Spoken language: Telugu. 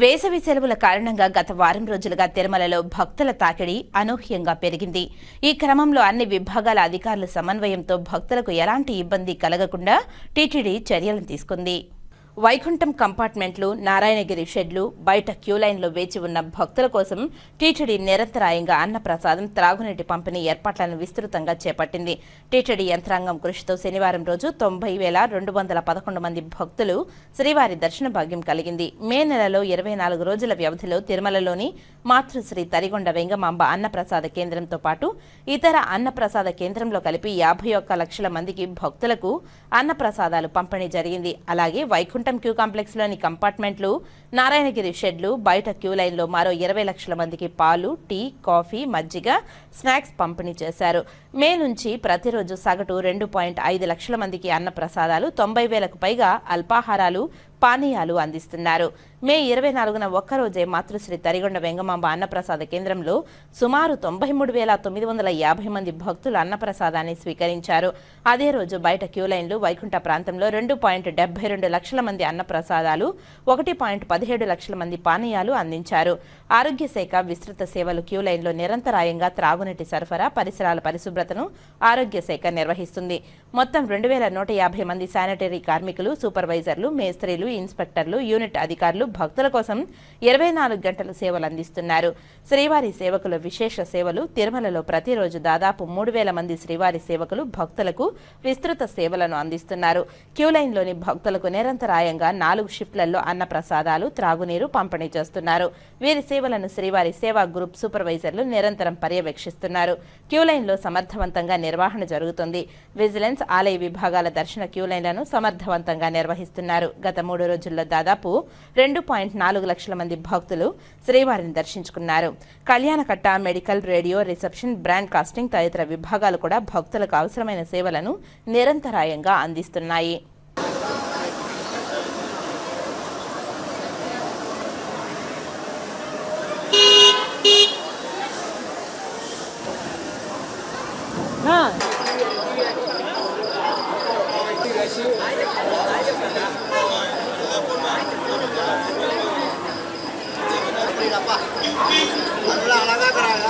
వేసవి సెలవుల కారణంగా గత వారం రోజులుగా తిరుమలలో భక్తుల తాకిడి అనూహ్యంగా పెరిగింది. ఈ క్రమంలో అన్ని విభాగాల అధికారుల సమన్వయంతో భక్తులకు ఎలాంటి ఇబ్బంది కలగకుండా టీటీడీ చర్యలు తీసుకుంది. వైకుంఠం కంపార్ట్మెంట్లు నారాయణగిరి షెడ్లు బయట క్యూ లైన్లో వేచి ఉన్న భక్తుల కోసం టీటీడీ నిరంతరాయంగా అన్నప్రసాదం త్రాగునీటి పంపిణీ ఏర్పాట్లను విస్తృతంగా చేపట్టింది. టీటీడీ యంత్రాంగం కృషితో శనివారం రోజు తొంభై వేల రెండు వందల పదకొండు మంది భక్తులు శ్రీవారి దర్శన భాగ్యం కలిగింది. మే నెలలో ఇరవై నాలుగు రోజుల వ్యవధిలో తిరుమలలోని మాతృశ్రీ తరిగొండ వెంగమాంబ అన్నప్రసాద కేంద్రంతో పాటు ఇతర అన్నప్రసాద కేంద్రంలో కలిపి యాభై ఒక్క లక్షల మందికి భక్తులకు అన్నప్రసాదాలు పంపిణీ జరిగింది. అలాగే వైకుంఠం క్యూ కాంప్లెక్స్లోని కంపార్ట్మెంట్లు నారాయణగిరి షెడ్లు బయట క్యూ లైన్లో మరో ఇరవై లక్షల మందికి పాలు టీ కాఫీ మజ్జిగ స్నాక్స్ పంపిణీ చేశారు. మే నుంచి ప్రతిరోజు సగటు రెండు పాయింట్ ఐదు లక్షల మందికి అన్న ప్రసాదాలు తొంభై వేలకు పైగా అల్పాహారాలు పానీయాలు అందిస్తున్నారు. మే ఇరవై నాలుగున ఒక్కరోజే మాతృశ్రీ తరిగొండ వెంగమాంబ అన్నప్రసాద కేంద్రంలో సుమారు తొంభై మూడు వేల తొమ్మిది వందల యాభై మంది భక్తులు అన్నప్రసాదాన్ని స్వీకరించారు. అదే రోజు బయట క్యూ లైన్లు వైకుంఠ ప్రాంతంలో రెండు పాయింట్ డెబ్బై రెండు లక్షల మంది అన్నప్రసాదాలు ఒకటి పాయింట్ పదిహేడు లక్షల మంది పానీయాలు అందించారు. ఆరోగ్య శాఖ విస్తృత సేవలు క్యూ లైన్లో నిరంతరాయంగా త్రాగునీటి సరఫరా పరిసరాల పరిశుభ్రతను ఆరోగ్య శాఖ నిర్వహిస్తుంది. మొత్తం రెండు వేల నూట యాభై మంది శానిటరీ కార్మికులు సూపర్వైజర్లు మేస్త్రీలు ఇన్స్పెక్టర్లు యూనిట్ అధికారులు భక్తుల కోసం ఇరవై నాలుగు గంటల సేవలు అందిస్తున్నారు. శ్రీవారి సేవకుల విశేష సేవలు తిరుమలలో ప్రతిరోజు దాదాపు మూడు వేల మంది శ్రీవారి సేవకులు భక్తులకు విస్తృత సేవలను అందిస్తున్నారు. క్యూలైన్లోని భక్తులకు నిరంతరాయంగా నాలుగు షిఫ్ట్లలో అన్న ప్రసాదాలు త్రాగునీరు పంపిణీ చేస్తున్నారు. వీరి సేవలను శ్రీవారి సేవా గ్రూప్ సూపర్వైజర్లు నిరంతరం పర్యవేక్షిస్తున్నారు. క్యూలైన్లో సమర్థవంతంగా నిర్వహణ జరుగుతుంది. విజిలెన్స్ ఆలయ విభాగాల దర్శన క్యూ లైన్లను సమర్థవంతంగా నిర్వహిస్తున్నారు. గత మూడు రోజుల్లో దాదాపు రెండు పాయింట్ నాలుగు లక్షల మంది భక్తులు శ్రీవారిని దర్శించుకున్నారు. Kalyanakatta medical radio reception broadcasting తదితర విభాగాలు కూడా భక్తులకు అవసరమైన సేవలను నిరంతరాయంగా అందిస్తున్నాయి. இல்லைப்பா. நல்லா அழகாக்குறாங்க